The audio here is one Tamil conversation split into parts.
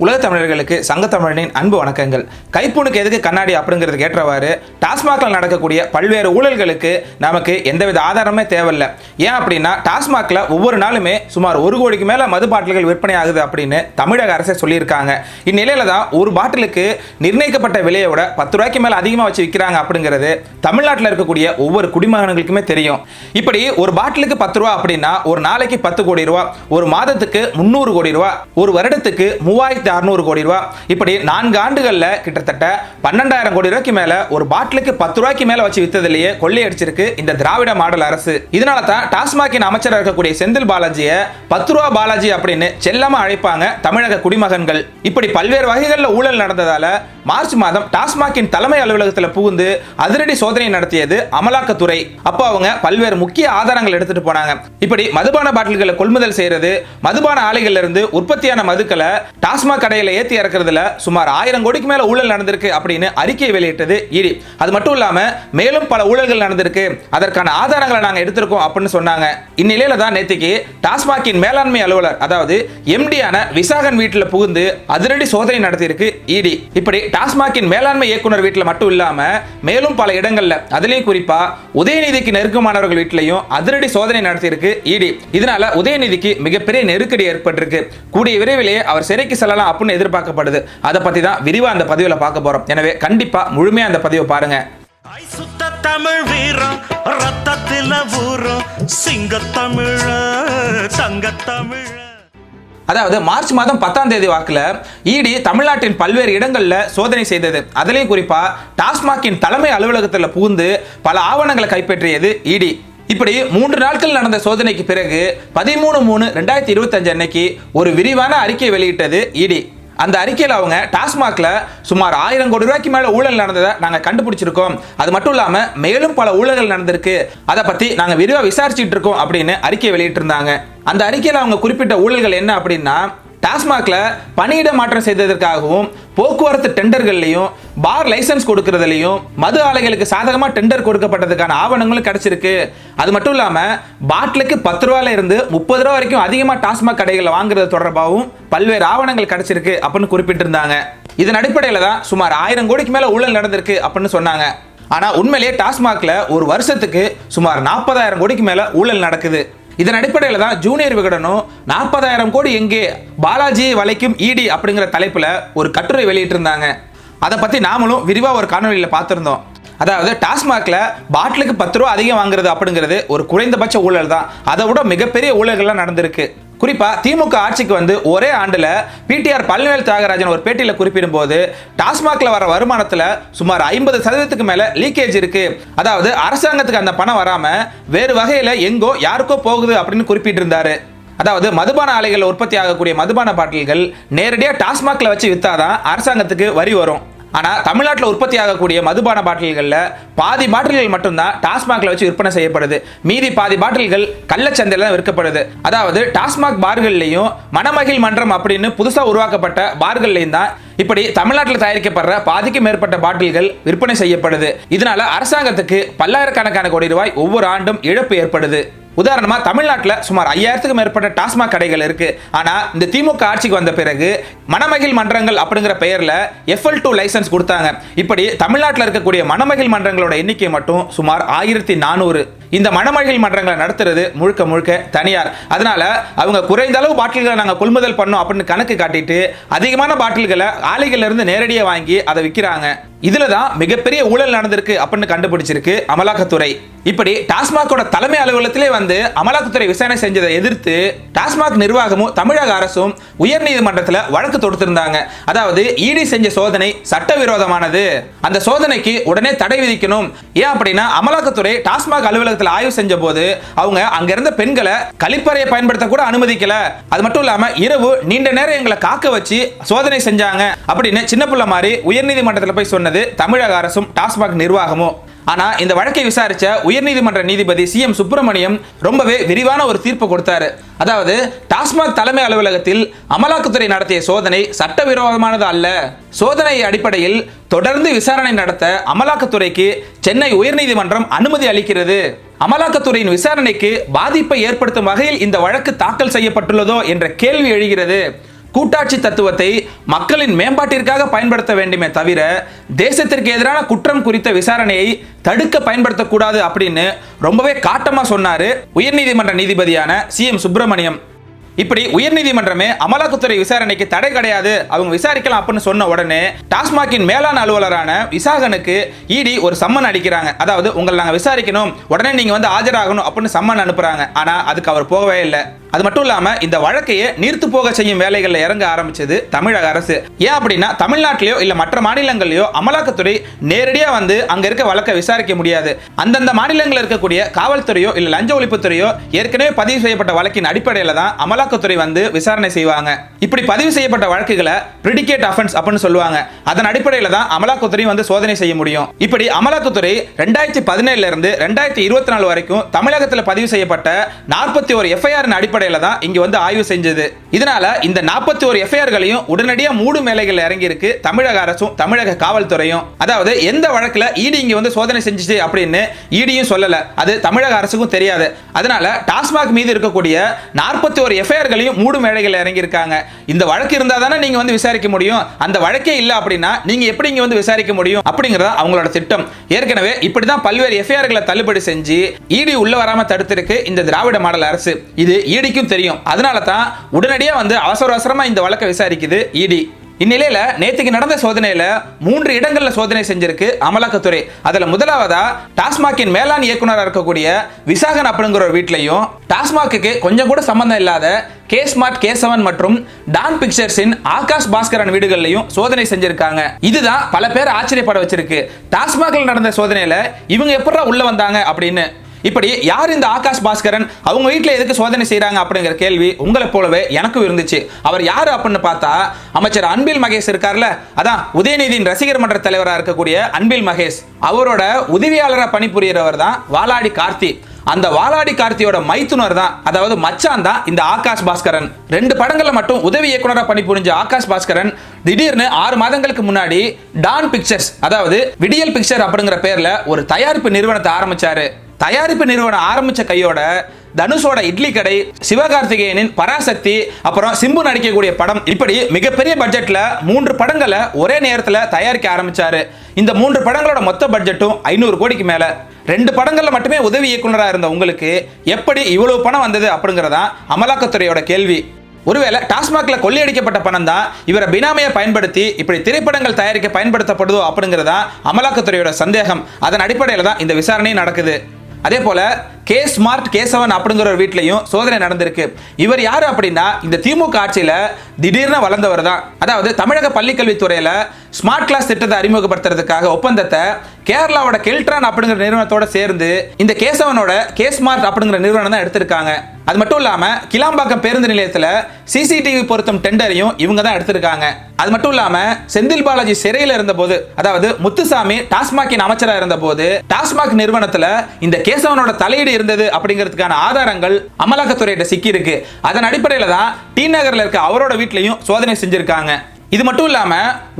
உலக தமிழர்களுக்கு சங்க தமிழனின் அன்பு வணக்கங்கள். கைப்பூனுக்கு எதுக்கு கண்ணாடி அப்படிங்கிறது ஏற்றவாறு டாஸ்மாகில் நடக்கக்கூடிய பல்வேறு ஊழல்களுக்கு நமக்கு எந்தவித ஆதாரமே தேவையில்ல. ஏன் அப்படின்னா டாஸ்மாகில் ஒவ்வொரு நாளுமே சுமார் ஒரு கோடிக்கு மேலே மது பாட்டில்கள் விற்பனை ஆகுது அப்படின்னு தமிழக அரசே சொல்லியிருக்காங்க. இந்நிலையில தான் ஒரு பாட்டிலுக்கு நிர்ணயிக்கப்பட்ட விலையோட பத்து ரூபாய்க்கு மேலே அதிகமாக வச்சு விற்கிறாங்க அப்படிங்கிறது தமிழ்நாட்டில் இருக்கக்கூடிய ஒவ்வொரு குடிமகன்களுக்குமே தெரியும். இப்படி ஒரு பாட்டிலுக்கு பத்து ரூபா அப்படின்னா ஒரு நாளைக்கு பத்து கோடி ரூபா ஒரு மாதத்துக்கு முந்நூறு கோடி ரூபா ஒரு வருடத்துக்கு மூவாயிரத்தி அறுநூறு கோடி ரூபா. இப்படி நான்கு ஆண்டுகளில் கிட்டத்தட்ட பன்னெண்டாயிரம் கோடி ரூபாய்க்கு மேல ஒரு பாட்டிலுக்கு பத்து ரூபாய்க்கு மேல வச்சு வித்ததுலயே கொள்ளையடிச்சிருக்கு இந்த திராவிட மாடல் அரசு. இதனால தான் டாஸ்மாகின் அமைச்சராக இருக்கக்கூடிய செந்தில் பாலாஜியை பத்து ரூபா பாலாஜி அப்படின்னு செல்லமா அழைப்பாங்க தமிழக குடிமகன்கள். இப்படி பல்வேறு வகைகளில் ஊழல் நடந்ததால மார்ச் மாதம் டாஸ்மாகின் தலைமை அலுவலகத்தில் புகுந்து அதிரடி சோதனை நடத்தியது அமலாக்கத்துறை. அப்போ அவங்க பல்வேறு முக்கிய ஆதாரங்கள் எடுத்துட்டு போனாங்க. இப்படி மதுபான பாட்டில்களை கொள்முதல் செய்யறது மதுபான ஆலைகள்ல இருந்து உற்பத்தியான மதுக்களை டாஸ்மாக் கடையில் ஏற்றி இறக்குறதுல சுமார் ஆயிரம் கோடிக்கு மேலே ஊழல் நடந்திருக்கு அப்படின்னு அறிக்கை வெளியிட்டது இடி. அது மட்டும் இல்லாமல் மேலும் பல ஊழல்கள் நடந்திருக்கு. அதற்கான ஆதாரங்களை நாங்கள் எடுத்திருக்கோம் அப்படின்னு சொன்னாங்க. இந்நிலையில தான் நேத்திக்கு டாஸ்மாகின் மேலாண்மை அலுவலர் அதாவது எம்டியான விசாகன் வீட்டில் புகுந்து அதிரடி சோதனை நடத்தியிருக்கு இடி. இப்படி டாஸ்மாகின் மேலாண்மை இயக்குனர் வீட்டில் மட்டும் இல்லாமல் மேலும் பல இடங்களில் அதுலேயும் குறிப்பாக உதயநிதிக்கு நெருக்கமானவர்கள் வீட்டிலையும் அதிரடி சோதனை நடத்தியிருக்கு இடி. இதனால உதயநிதிக்கு மிகப்பெரிய நெருக்கடி ஏற்பட்டிருக்கு. கூடிய விரைவிலேயே அவர் சிறைக்கு செல்லலாம் அப்படின்னு எதிர்பார்க்கப்படுது. அதை பத்தி தான் விரிவா அந்த பதிவுல பார்க்க போறோம். எனவே கண்டிப்பா முழுமையா அந்த பதிவை பாருங்க. ஐ சுத்த தமிழ் வீரம் ரத்தத்தில சிங்க தமிழ தங்க தமிழ. அதாவது மார்ச் மாதம் பத்தாம் தேதி வாக்குல இடி தமிழ்நாட்டின் பல்வேறு இடங்கள்ல சோதனை செய்தது. அதிலையும் குறிப்பா டாஸ்மாகின் தலைமை அலுவலகத்தில் புகுந்து பல ஆவணங்களை கைப்பற்றியது இடி. இப்படி மூன்று நாட்கள் நடந்த சோதனைக்கு பிறகு பதிமூணு மூணு ரெண்டாயிரத்தி இருபத்தஞ்சு அன்னைக்கு ஒரு விரிவான அறிக்கை வெளியிட்டது இடி. அந்த அறிக்கையில் அவங்க டாஸ்மாக்ல சுமார் ஆயிரம் கோடி ரூபாய்க்கு மேல ஊழல் நடந்ததை நாங்க கண்டுபிடிச்சிருக்கோம். அது மட்டும் இல்லாம மேலும் பல ஊழல்கள் நடந்திருக்கு. அதை பத்தி நாங்க விரிவா விசாரிச்சுட்டு இருக்கோம் அப்படின்னு அறிக்கை வெளியிட்டிருந்தாங்க. அந்த அறிக்கையில் அவங்க குறிப்பிட்ட ஊழல்கள் என்ன அப்படின்னா டாஸ்மாக்ல பணியிட மாற்றம் செய்ததற்காகவும் போக்குவரத்து டெண்டர்கள்லையும் பார் லைசன்ஸ் கொடுக்கறதுலையும் மது ஆலைகளுக்கு சாதகமா டெண்டர் கொடுக்கப்பட்டதுக்கான ஆவணங்களும் கிடைச்சிருக்கு. அது மட்டும் இல்லாம பாட்டிலுக்கு பத்து ரூபாயில இருந்து முப்பது ரூபா வரைக்கும் அதிகமா டாஸ்மாக் கடைகளில் வாங்குறது தொடர்பாகவும் பல்வேறு ஆவணங்கள் கிடைச்சிருக்கு அப்படின்னு குறிப்பிட்டிருந்தாங்க. இதன் அடிப்படையில் தான் சுமார் ஆயிரம் கோடிக்கு மேல ஊழல் நடந்திருக்கு அப்படின்னு சொன்னாங்க. ஆனா உண்மையிலேயே டாஸ்மாக்ல ஒரு வருஷத்துக்கு சுமார் நாற்பதாயிரம் கோடிக்கு மேல ஊழல் நடக்குது. இதன் அடிப்படையில் தான் ஜூனியர் விகடனும் நாற்பதாயிரம் கோடி எங்கே பாலாஜி வளைக்கும் இடி அப்படிங்கிற தலைப்புல ஒரு கட்டுரை வெளியிட்டிருந்தாங்க. அதை பற்றி நாமளும் விரிவாக ஒரு காணொலியில் பார்த்துருந்தோம். அதாவது டாஸ்மாகில் பாட்டிலுக்கு பத்து ரூபா அதிகம் வாங்குறது அப்படிங்கிறது ஒரு குறைந்தபட்ச ஊழல் தான். அதை விட மிகப்பெரிய ஊழல்கள்லாம் நடந்திருக்கு. குறிப்பாக திமுக ஆட்சிக்கு வந்து ஒரே ஆண்டில் பிடிஆர் பழனிவேல் தியாகராஜன் ஒரு பேட்டியில் குறிப்பிடும்போது டாஸ்மாகில் வர வருமானத்தில் சுமார் ஐம்பது சதவீதத்துக்கு மேலே லீக்கேஜ் இருக்கு. அதாவது அரசாங்கத்துக்கு அந்த பணம் வராமல் வேறு வகையில் எங்கோ யாருக்கோ போகுது அப்படின்னு குறிப்பிட்டிருந்தாரு. அதாவது மதுபான ஆலைகள் உற்பத்தி ஆகக்கூடிய மதுபான பாட்டில்கள் நேரடியாக டாஸ்மாக்ல வச்சு விற்றாதான் அரசாங்கத்துக்கு வரி வரும். ஆனால் தமிழ்நாட்டில் உற்பத்தி ஆகக்கூடிய மதுபான பாட்டில்களில் பாதி பாட்டில்கள் மட்டும்தான் டாஸ்மாக்ல வச்சு விற்பனை செய்யப்படுது. மீதி பாதி பாட்டில்கள் கள்ளச்சந்தையில் தான் விற்கப்படுது. அதாவது டாஸ்மாக் பார்கள்லையும் மணமகிழ் மன்றம் அப்படின்னு புதுசாக உருவாக்கப்பட்ட பார்கள்லையும் தான் இப்படி தமிழ்நாட்டில் தயாரிக்கப்படுற பாதிக்கு மேற்பட்ட பாட்டில்கள் விற்பனை செய்யப்படுது. இதனால அரசாங்கத்துக்கு பல்லாயிரக்கணக்கான கோடி ரூபாய் ஒவ்வொரு ஆண்டும் இழப்பு ஏற்படுது. உதாரணமா தமிழ்நாட்டில் சுமார் ஐயாயிரத்துக்கும் மேற்பட்ட டாஸ்மாக் கடைகள் இருக்கு. ஆனா இந்த திமுக ஆட்சிக்கு வந்த பிறகு மணமகிழ் மன்றங்கள் அப்படிங்கிற பெயர்ல எஃப்எல் டூ லைசன்ஸ் கொடுத்தாங்க. இப்படி தமிழ்நாட்டில் இருக்கக்கூடிய மணமகிழ் மன்றங்களோட எண்ணிக்கை மட்டும் சுமார் ஆயிரத்தி நானூறு. இந்த மணமகிழ் மன்றங்களை நடத்துறது முழுக்க முழுக்க தனியார். அதனால அவங்க குறைந்த அளவு பாட்டில்களை நாங்கள் கொள்முதல் பண்ணோம் அப்படின்னு கணக்கு காட்டிட்டு அதிகமான பாட்டில்களை ஆலைகள்ல இருந்து நேரடியாக வாங்கி அதை விற்கிறாங்க இதுல தான் மிகப்பெரிய ஊழல் நடந்திருக்கு அப்படின்னு கண்டுபிடிச்சிருக்கு அமலாக்கத்துறை. இப்படி டாஸ்மாகோட தலைமை அலுவலகத்திலே வந்து அமலாக்கத்துறை விசாரணை செஞ்சதை எதிர்த்து டாஸ்மாக் நிர்வாகமும் தமிழக அரசும் உயர்நீதிமன்றத்தில் வழக்கு தொடுத்திருந்தாங்க. அதாவது இடி செஞ்ச சோதனை சட்டவிரோதமானது. அந்த சோதனைக்கு உடனே தடை விதிக்கணும். ஏன் அப்படின்னா அமலாக்கத்துறை டாஸ்மாக் அலுவலகத்தில் ஆய்வு செஞ்ச போது அவங்க அங்கிருந்த பெண்களை கழிப்பறையை பயன்படுத்த கூட அனுமதிக்கல. அது மட்டும் இல்லாம இரவு நீண்ட நேரம் எங்களை காக்க வச்சு சோதனை செஞ்சாங்க அப்படின்னு சின்ன பிள்ளை மாதிரி உயர்நீதிமன்றத்தில் போய் சொன்னது. தமிழக அரசும் டாஸ்மாக் நிர்வாகமும். ஆனா இந்த வழக்கை விசாரிச்ச உயர்நீதிமன்ற நீதிபதி சி எம் சுப்பிரமணியம் ரொம்பவே விரிவான ஒரு தீர்ப்பு கொடுத்தாரு. அதாவது டாஸ்மாக் தலைமை அலுவலகத்தில் அமலாக்கத்துறை நடத்திய சோதனை சட்டவிரோதமானது அல்ல. சோதனை அடிப்படையில் தொடர்ந்து விசாரணை நடத்த அமலாக்கத்துறைக்கு சென்னை உயர்நீதிமன்றம் அனுமதி அளிக்கிறது. அமலாக்கத்துறையின் விசாரணைக்கு பாதிப்பை ஏற்படுத்தும் வகையில் இந்த வழக்கு தாக்கல் செய்யப்பட்டுள்ளதோ என்ற கேள்வி எழுகிறது. கூட்டாட்சி தத்துவத்தை மக்களின் மேம்பாட்டிற்காக பயன்படுத்த வேண்டுமே தவிர தேசத்திற்கு எதிரான குற்றம் குறித்த விசாரணையை தடுக்க பயன்படுத்தக்கூடாது அப்படின்னு ரொம்பவே காட்டமா சொன்னாரு உயர்நீதிமன்ற நீதிபதியான சி எம் சுப்பிரமணியம். இப்படி உயர்நீதிமன்றமே அமலாக்கத்துறை விசாரணைக்கு தடை கிடையாது அவங்க விசாரிக்கலாம் அப்படின்னு சொன்ன உடனே டாஸ்மாகின் மேலாண் அலுவலரான விசாகனுக்கு இடி ஒரு சம்மன் அடிக்கிறாங்க. அதாவது உங்களை நாங்கள் விசாரிக்கணும். உடனே நீங்க வந்து ஆஜராகணும் அப்படின்னு சம்மன் அனுப்புறாங்க. ஆனா அதுக்கு அவர் போகவே இல்லை. அது மட்டும் இல்லாம இந்த வழக்கையே நீர்த்து போக செய்யும் வேலைகள்ல இறங்க ஆரம்பிச்சது தமிழக அரசு. ஏன் அப்படின்னா தமிழ்நாட்டிலேயோ இல்ல மற்ற மாநிலங்கள்லயோ அமலாக்கத்துறை நேரடியா வந்து அங்க இருக்க வழக்கை விசாரிக்க முடியாது. அந்தந்த மாநிலங்களில் இருக்கக்கூடிய காவல்துறையோ இல்ல லஞ்ச ஒழிப்புத்துறையோ ஏற்கனவே பதிவு செய்யப்பட்ட வழக்கின் அடிப்படையில தான் அமலாக்கத்துறை வந்து விசாரணை செய்வாங்க. இப்படி பதிவு செய்யப்பட்ட வழக்குகளை பிரிடிகேட் அஃபென்ஸ் அப்படின்னு சொல்லுவாங்க. அதன் அடிப்படையில தான் அமலாக்கத்துறை வந்து சோதனை செய்ய முடியும். இப்படி அமலாக்கத்துறை ரெண்டாயிரத்தி பதினேழுல இருந்து ரெண்டாயிரத்தி இருபத்தி நாலு வரைக்கும் தமிழகத்தில் பதிவு செய்யப்பட்ட நாற்பத்தி ஒரு எஃப்ஐஆர் அடிப்படையில் தான் இங்கே வந்து ஆய்வு செஞ்சது. இதனால இந்த நாற்பத்தி ஒரு எஃப்ஐஆர்களையும் உடனடியாக மூடு மேலைகள் இறங்கி இருக்கு தமிழக அரசும் தமிழக காவல்துறையும். அதாவது எந்த வழக்கில் இடி இங்கே வந்து சோதனை செஞ்சுச்சு அப்படின்னு இடியும் சொல்லலை. அது தமிழக அரசுக்கும் தெரியாது. அதனால டாஸ்மாக் மீது இருக்கக்கூடிய நாற்பத்தி ஒரு எஃப்ஐஆர்களையும் மூடு மேலைகள் இறங்கியிருக்காங்க. இந்த வழக்கு இருந்தால் தானே நீங்கள் வந்து விசாரிக்க முடியும். அந்த வழக்கே இல்லை அப்படின்னா நீங்கள் எப்படி இங்கே வந்து விசாரிக்க முடியும் அப்படிங்கிறத அவங்களோட திட்டம். ஏற்கனவே இப்படி தான் பல்வேறு எஃப்ஐஆர்களை தள்ளுபடி செஞ்சு இடி உள்ள வராமல் தடுத்திருக்கு இந்த திராவிட மாடல் அரசு. இது இடி இடிக்கும் தெரியும். அதனால தான் உடனடியாக வந்து அவசர அவசரமா இந்த வழக்கை விசாரிக்குது இடி இந்நிலையில நேத்துக்கு நடந்த சோதனையில மூன்று இடங்கள்ல சோதனை செஞ்சிருக்கு அமலாக்கத்துறை. அதுல முதலாவதா டாஸ்மாகின் மேலாண் இயக்குனராக இருக்கக்கூடிய விசாகன் அப்படிங்கிற ஒரு வீட்லையும் டாஸ்மாக்கு கொஞ்சம் கூட சம்பந்தம் இல்லாத கே ஸ்மார்ட் கே செவன் மற்றும் டான் பிக்சர்ஸின் ஆகாஷ் பாஸ்கரன் வீடுகள்லையும் சோதனை செஞ்சிருக்காங்க. இதுதான் பல பேர் ஆச்சரியப்பட வச்சிருக்கு. டாஸ்மாகில் நடந்த சோதனையில இவங்க எப்படா உள்ள வந்தாங்க அப்படின்னு இப்படி யார் இந்த ஆகாஷ் பாஸ்கரன்? அவங்க வீட்டில் எதுக்கு சோதனை செய்கிறாங்க அப்படிங்கிற கேள்வி உங்களை போலவே எனக்கும் இருந்துச்சு. அவர் யார் அப்படின்னு பார்த்தா அமைச்சர் அன்பில் மகேஷ் இருக்கார்ல? அதான் உதயநிதியின் ரசிகர் மன்ற தலைவராக இருக்கக்கூடிய அன்பில் மகேஷ். அவரோட உதவியாளராக பணிபுரியறவர் தான் வாலாடி கார்த்தி. அந்த வாலாடி கார்த்தியோட மைத்துனர் தான் அதாவது மச்சான் தான் இந்த ஆகாஷ் பாஸ்கரன். ரெண்டு படங்கள்ல மட்டும் உதவி இயக்குனராக பணிபுரிஞ்ச ஆகாஷ் பாஸ்கரன் திடீர்னு ஆறு மாதங்களுக்கு முன்னாடி டான் பிக்சர்ஸ் அதாவது விடியல் பிக்சர் அப்படிங்கிற பேர்ல ஒரு தயாரிப்பு நிறுவனத்தை ஆரம்பிச்சாரு. தயாரிப்பு நிறுவனம் ஆரம்பிச்ச கையோட தனுஷோட இட்லி கடை சிவகார்த்திகேயனின் பராசக்தி அப்புறம் சிம்பு நடிக்கக்கூடிய படம் இப்படி மிகப்பெரிய பட்ஜெட்ல மூன்று படங்களை ஒரே நேரத்தில் தயாரிக்க ஆரம்பிச்சாரு. இந்த மூன்று படங்களோட மொத்த பட்ஜெட்டும் ஐநூறு கோடிக்கு மேல. ரெண்டு படங்கள்ல மட்டுமே உதவி இயக்குனராக இருந்த உங்களுக்கு எப்படி இவ்வளவு பணம் வந்தது அப்படிங்கறதா அமலாக்கத்துறையோட கேள்வி. ஒருவேளை டாஸ்மாக்ல கொள்ளையடிக்கப்பட்ட பணம் தான் இவரை பினாமையை பயன்படுத்தி இப்படி திரைப்படங்கள் தயாரிக்க பயன்படுத்தப்படுதோ அப்படிங்கிறதா அமலாக்கத்துறையோட சந்தேகம். அதன் அடிப்படையில் தான் இந்த விசாரணை நடக்குது. அதே போல கே ஸ்மார்ட் கேசவன் அப்படிங்கிற ஒரு வீட்லையும் சோதனை நடந்திருக்கு. இவர் யாரு அப்படின்னா இந்த திமுக ஆட்சியில திடீர்னு வளர்ந்தவர் தான். அதாவது தமிழக பள்ளிக்கல்வித்துறையில் ஸ்மார்ட் கிளாஸ் திட்டத்தை அறிமுகப்படுத்துறதுக்காக ஒப்பந்தத்தை கேரளாவோட கெல்ட்ரான் அப்படிங்கிற நிறுவனத்தோட சேர்ந்து இந்த கேசவனோட கே ஸ்மார்ட் அப்படிங்கிற நிறுவனம் தான் எடுத்திருக்காங்க. அது மட்டும் இல்லாம கிளாம்பாக்கம் பேருந்து நிலையத்துல சிசிடிவி பொருத்தும் டெண்டரையும் இவங்க தான் எடுத்திருக்காங்க. அது மட்டும் இல்லாம செந்தில் பாலாஜி சிறையில் இருந்தபோது அதாவது முத்துசாமி டாஸ்மாகின் அமைச்சராக இருந்தபோது டாஸ்மாக் நிறுவனத்துல இந்த கேசவனோட தலையீடு இருந்தது அப்படிங்கிறதுக்கான ஆதாரங்கள் அமலாக்கத்துறையிட்ட சிக்கி இருக்கு அதன் அடிப்படையில் தான் டி நகரில் இருக்க அவரோட வீட்லயும் சோதனை செஞ்சிருக்காங்க. இது மட்டும் இல்லாம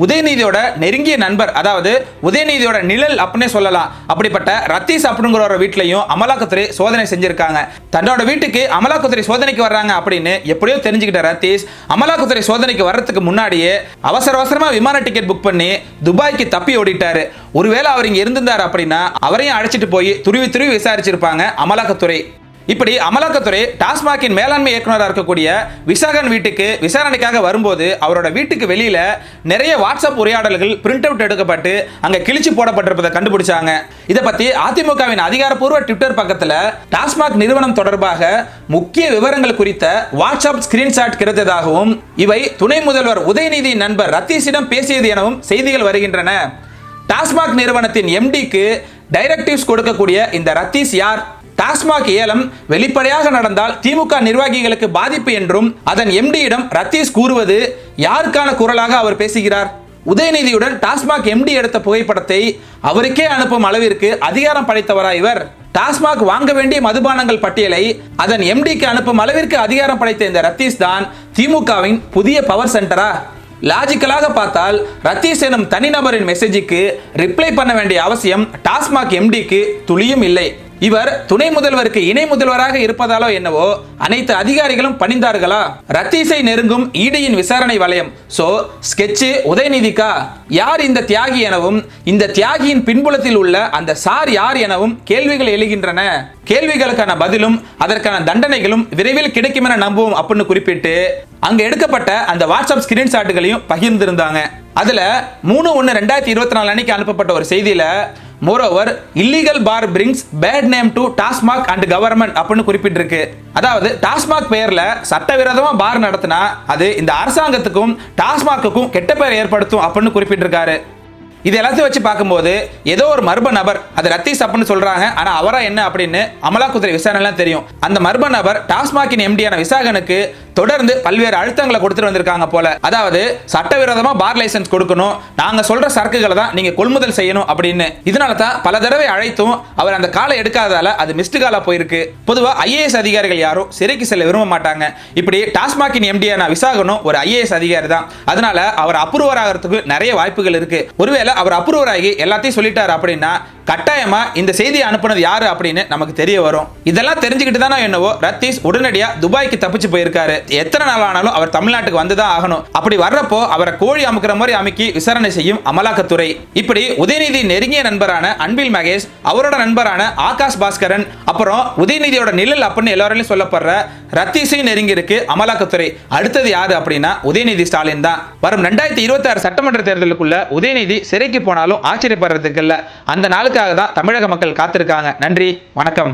உதயநிதியோட நெருங்கிய நண்பர் அதாவது உதயநிதியோட நிழல் அப்படின்னே சொல்லலாம். அப்படிப்பட்ட ரத்தீஸ் அப்படிங்கிற ஒரு வீட்லயும் அமலாக்கத்துறை சோதனை செஞ்சிருக்காங்க. தன்னோட வீட்டுக்கு அமலாக்கத்துறை சோதனைக்கு வர்றாங்க அப்படின்னு எப்படியோ தெரிஞ்சுக்கிட்ட ரத்தீஸ் அமலாக்கத்துறை சோதனைக்கு வர்றதுக்கு முன்னாடியே அவசர அவசரமா விமான டிக்கெட் புக் பண்ணி துபாய்க்கு தப்பி ஓடிட்டாரு. ஒருவேளை அவர் இங்க இருந்திருந்தார் அப்படின்னா அவரையும் அழைச்சிட்டு போய் துருவி துருவி விசாரிச்சிருப்பாங்க அமலாக்கத்துறை. இப்படி அமலாக்கத்துறை டாஸ்மாகின் மேலாண்மை இயக்குனராக இருக்கக்கூடிய விசாகன் வீட்டுக்கு விசாரணைக்காக வரும்போது அவரோட வீட்டுக்கு வெளியில நிறைய வாட்ஸ்அப் உரையாடல்கள் பிரிண்ட் அவுட் எடுக்கப்பட்டு அங்க கிழிச்சு போடப்பட்டிருப்பதை கண்டுபிடிச்சாங்க. இதை பத்தி அதிமுகவின் அதிகாரப்பூர்வ ட்விட்டர் பக்கத்துல டாஸ்மாக் நிறுவனம் தொடர்பாக முக்கிய விவரங்கள் குறித்த வாட்ஸ்அப் ஸ்கிரீன்ஷாட் கிடைத்ததாகவும் இவை துணை முதல்வர் உதயநிதி நண்பர் ரத்தீஷிடம் பேசியது எனவும் செய்திகள் வருகின்றன. டாஸ்மாக் நிறுவனத்தின் எம்டிக்கு டைரக்டிவ்ஸ் கொடுக்கக்கூடிய இந்த ரத்தீஸ் யார்? டாஸ்மாக் ஏலம் வெளிப்படையாக நடந்தால் திமுக நிர்வாகிகளுக்கு பாதிப்பு என்றும் அதன் எம்டியிடம் ரத்தீஷ் கூறுவது யாருக்கான குரலாக அவர் பேசுகிறார்? உதயநிதியுடன் டாஸ்மாக் எம்டி எடுத்த புகைப்படத்தை அவருக்கே அனுப்பும் அளவிற்கு அதிகாரம் படைத்தவரா இவர்? டாஸ்மாக் வாங்க வேண்டிய மதுபானங்கள் பட்டியலை அதன் எம்டிக்கு அனுப்பும் அளவிற்கு அதிகாரம் படைத்த இந்த ரத்தீஷ் தான் திமுகவின் புதிய பவர் சென்டரா லாஜிக்கலாக பார்த்தால் ரத்தீஷ் எனும் தனிநபரின் மெசேஜுக்கு ரிப்ளை பண்ண வேண்டிய அவசியம் டாஸ்மாக் எம்டிக்கு துளியும் இல்லை. இவர் துணை முதல்வருக்கு இணை முதல்வராக இருப்பதாலோ என்னவோ அனைத்து அதிகாரிகளும் பணிந்தார்களா? ரத்தீசை நெருங்கும் ஈடியின் விசாரணை வலயம். சோ ஸ்கெட்சு உதயநிதிக்கா? யார் இந்த தியாகி எனவும் இந்த தியாகியின் பின்புலத்தில் உள்ள அந்த சார் யார் எனவும் கேள்விகள் எழுகின்றன. கேள்விகளுக்கான பதிலும் அதற்கான தண்டனைகளும் விரைவில் கிடைக்கும் என நம்புவோம் அப்படின்னு குறிப்பிட்டு அங்கு எடுக்கப்பட்ட அந்த வாட்ஸ்அப் ஸ்கிரீன்ஷாட்டுகளையும் பகிர்ந்திருந்தாங்க. அதில் மூணு ஒன்று ரெண்டாயிரத்தி இருபத்தி நாலு அன்னைக்கு அனுப்பப்பட்ட ஒரு செய்தியில் moreover illegal bar brings bad name to TASMAC and government அப்படின்னு குறிப்பிட்டிருக்கு. அதாவது டாஸ்மாக் பெயரில் சட்டவிரோதமாக பார் நடத்தினா அது இந்த அரசாங்கத்துக்கும் டாஸ்மாக்குக்கும் கெட்ட பெயர் ஏற்படுத்தும் அப்படின்னு குறிப்பிட்டிருக்காரு. இது எல்லாத்தையும் வச்சு பார்க்கும்போது ஏதோ ஒரு மர்ம நபர் அது ரத்தீஸ் அப்படின்னு சொல்றாங்க ஆனா அவரா என்ன அப்படின்னு அமலாக்கத்துறை விசாரணைலாம் தெரியும். அந்த மர்ம நபர் டாஸ்மாகின் எம்டியான விசாகனுக்கு தொடர்ந்து பல்வேறு அழுத்தங்களை கொடுத்துட்டு வந்திருக்காங்க போல. அதாவது சட்டவிரோதமா பார் லைசன்ஸ் கொடுக்கணும் நாங்க சொல்ற சரக்குகளை தான் நீங்க கொள்முதல் செய்யணும் அப்படின்னு. இதனால தான் பல தடவை அழைத்தும் அவர் அந்த காலை எடுக்காததால அது மிஸ்டு காலா போயிருக்கு. பொதுவா ஐஏஎஸ் அதிகாரிகள் யாரும் சிறைக்கு செல்ல விரும்ப மாட்டாங்க. இப்படி டாஸ்மாகின் எம்டியான விசாகனும் ஒரு ஐஏஎஸ் அதிகாரி தான். அதனால அவர் அப்ரூவர் ஆகிறதுக்கு நிறைய வாய்ப்புகள் இருக்கு. ஒருவேளை அவர் அப்ரூவர் ஆகி எல்லாத்தையும் சொல்லிட்டார் அப்படின்னா கட்டாயமா இந்த செய்தியை அனுப்புனது யாரு அப்படின்னு நமக்கு தெரிய வரும். இதெல்லாம் தெரிஞ்சுக்கிட்டு தானே என்னவோ ரத்தீஷ் உடனடியா துபாய்க்கு தப்பிச்சு போயிருக்காரு. எத்தனை நாள் ஆனாலும் அவர் தமிழ்நாட்டுக்கு வந்துதான் ஆகணும். அப்படி வர்றப்போ அவரை கோழி அமுக்கிற மாதிரி அமைக்கி விசாரணை செய்யும் அமலாக்கத்துறை. இப்படி உதயநிதி நெருங்கிய நண்பரான அன்பில் மகேஷ் அவரோட நண்பரான ஆகாஷ் பாஸ்கரன் அப்புறம் உதயநிதியோட நிழல் அப்படின்னு எல்லாராலையும் சொல்லப்படுற ரத்தீஷையும் நெருங்கி இருக்கு அமலாக்கத்துறை. அடுத்தது யாரு அப்படின்னா உதயநிதி ஸ்டாலின் தான். வரும் ரெண்டாயிரத்தி இருபத்தி ஆறு சட்டமன்ற தேர்தலுக்குள்ள உதயநிதி சிறை சிறைக்கு போனாலும் ஆச்சரியப்படுறதுக்கு இல்லை. அந்த நாளுக்காக தான் தமிழக மக்கள் காத்திருக்காங்க. நன்றி வணக்கம்.